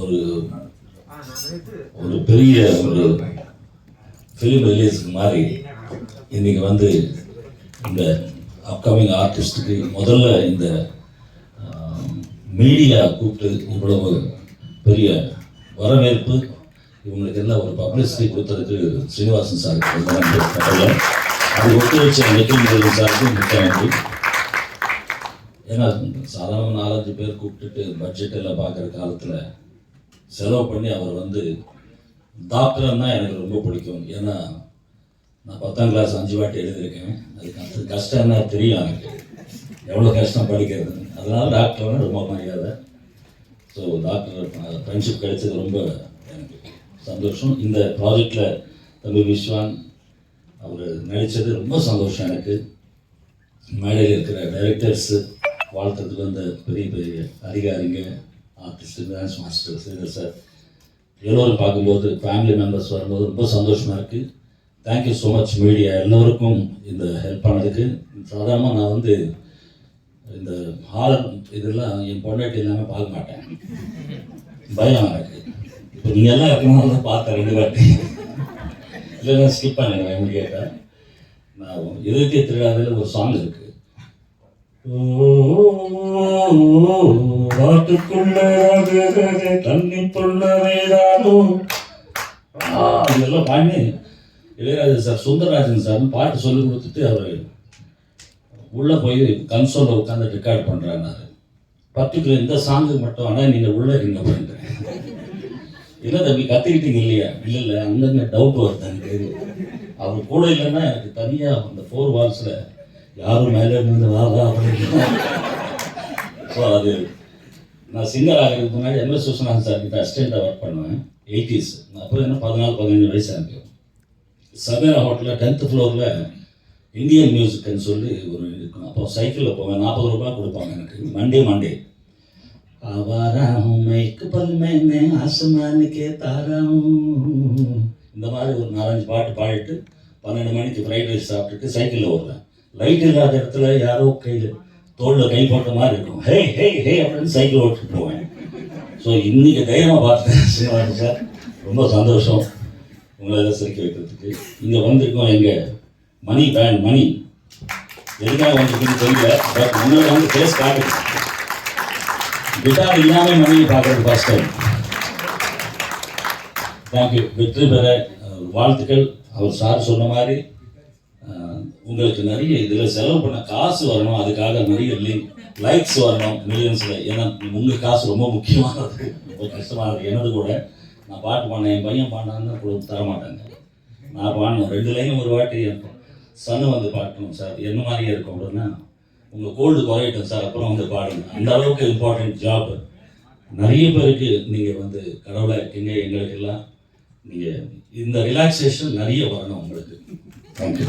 ஒரு ஒரு பெரிய ஒரு ஃபிலிம் ரிலீஸ்க்கு மாதிரி இன்றைக்கி வந்து இந்த அப்கமிங் ஆர்டிஸ்ட்டுக்கு முதல்ல இந்த மீடியா கூப்பிட்டு இவ்வளவு பெரிய வரவேற்பு. இவங்களுக்கு எல்லாம் ஒரு பப்ளிசிட்டி கொடுத்ததுக்கு ஸ்ரீனிவாசன் சாருக்கு ரொம்ப நன்றி. அது ஒத்துழைச்ச நிதின் முருகன் சாருக்கு மிக்க நன்றி. ஏன்னா சாதாரண நாலஞ்சு பேர் கூப்பிட்டுட்டு பட்ஜெட் எல்லாம் பார்க்குற காலத்தில் செலவு பண்ணி அவர் வந்து டாக்டர்னா எனக்கு ரொம்ப பிடிக்கும். ஏன்னா நான் பத்தாம் கிளாஸ் அஞ்சு வாட்டி எழுதியிருக்கேன். அதுக்கு அந்த கஷ்டம் என்ன தெரியும் எனக்கு. எவ்வளோ கஷ்டம் படிக்கிறது அதனால் டாக்டர்னா ரொம்ப மரியாதை. ஸோ டாக்டர் ஃப்ரெண்ட்ஷிப் கிடைச்சது ரொம்ப எனக்கு சந்தோஷம். இந்த ப்ராஜெக்டில் தம்பி விஸ்வான் அவர் நடித்தது ரொம்ப சந்தோஷம் எனக்கு. மேடையில் இருக்கிற டைரக்டர்ஸு வாழ்த்துறதுக்கு வந்த பெரிய பெரிய அதிகாரிங்க. Artist dance master Sridhar sir. எல்லோரும் பார்க்கும்போது ஃபேமிலி மெம்பர்ஸ் வரும்போது ரொம்ப சந்தோஷமாக இருக்குது தேங்க்யூ ஸோ மச் மீடியா எல்லோருக்கும் இந்த ஹெல்ப் பண்ணதுக்கு சாதாரணமாக நான் வந்து இந்த ஹாலர் இதெல்லாம் என் பொண்டாட்டி இல்லாமல் பார்க்க மாட்டேன். பயம் எனக்கு இப்போ நீங்கள் எல்லாம் இருக்கணும் தான் பார்த்தேன் ரெண்டு வாட்டி. இல்லைன்னா ஸ்கிப் பண்ணிடுவேன் இமீடியட்டாக நான் எதிர்த்தே திருடாதில் ஒரு சாங் இருக்குது இருக்கு காட்டுக்குள்ள தண்ணி புள்ள இதெல்லாம் பாடி இளையராஜா சார் சுந்தரராஜன் சார் பாட்டு சொல்லி கொடுத்துட்டு அவர் உள்ளே போய் கன்சோலில் உட்காந்து ரெக்கார்ட் பண்ணுறாரு பர்டிகுலர் இந்த சாங்கு மட்டும் ஆனால் நீங்கள் உள்ளே இருங்க அப்படின்றேன் இல்லை தம்பி கற்றுக்கிட்டீங்க இல்லையா? இல்லை இல்லை அங்கங்கே டவுட் வருது எனக்கு. அவர் கூட இல்லைன்னா எனக்கு தனியாக அந்த ஃபோர் வால்ஸில் யாரும் மேலே இருந்து வா வா அப்படின்னு ஸோ அது நான் சிங்கர் ஆகிறதுக்கு முன்னாடி எம்எஸ் விஸ்வநாதன் சார் கிட்ட அசிஸ்டண்ட்டாக ஒர்க் பண்ணுவேன் எயிட்டிஸ் அப்போ என்ன பதினாலு பதினஞ்சு வயசு எனக்கு சவேரா ஹோட்டலில் டென்த்து ஃப்ளோரில் இந்தியன் மியூசிக்னு சொல்லி ஒரு இருக்கும் அப்போ சைக்கிளில் போவேன் நாற்பது ரூபாய் கொடுப்பாங்க எனக்கு மண்டே மண்டே आवारा हूँ मैं एक पल मैंने आसमान के तारा हूँ இந்த மாதிரி ஒரு நாலஞ்சு பாட்டு பாடிட்டு பன்னெண்டு மணிக்கு ஃப்ரைட் ரைஸ் சாப்பிட்டுட்டு சைக்கிளில் வருவேன் லைட் இல்லாத இடத்துல யாரோ கையில் தோளில் கை போட்ட மாதிரி இருக்கும். ஹே ஹே ஹே அப்படின்னு சைக்கிள் ஓட்டிட்டு போவேன். ஸோ இன்னைக்கு தைரியமாக பார்த்தேன் ஸ்ரீனிவாசன் சார் ரொம்ப சந்தோஷம் உங்களை சிரிக்க வைக்கிறதுக்கு. இங்கே வந்திருக்கோம் எங்கள் மணி பேண்ட் மணி. எதுக்காக வந்திருக்குன்னு தெரியல பட் முன்னாடி வந்து ஃபேஸ் காட்டுது. கிட்டார் இல்லாமல் மணியை பார்க்குறது ஃபர்ஸ்ட் டைம் தேங்க்யூ வெற்றி பெற வாழ்த்துக்கள். அவர் சார் சொன்ன மாதிரி உங்களுக்கு நிறைய இதில் செலவு பண்ண காசு வரணும் அதுக்காக நிறைய லிங்க் லைக்ஸ் வரணும் மில்லியன்ஸில் ஏன்னா உங்கள் காசு ரொம்ப முக்கியமானது. ரொம்ப கஷ்டமானது. எனது கூட நான் பாட்டு பாடினேன் என் பையன் பாடினான்னு தர மாட்டாங்க நான் பாடினேன் ரெண்டு லைன் ஒரு வாட்டி இருக்கும். சன்னு வந்து பாடணும் சார். என்ன மாதிரியே இருக்கும் அப்படின்னா உங்கள் கோல்டு குறையட்டும் சார். அப்புறம் வந்து பாடுங்க. அந்த அளவுக்கு இம்பார்ட்டன்ட் ஜாப் நிறைய பேருக்கு நீங்கள் வந்து கடவுளாக இருக்கீங்க. எங்களுக்கெல்லாம் நீங்கள் இந்த ரிலாக்ஸேஷன் நிறைய வரணும் உங்களுக்கு. தேங்க்யூ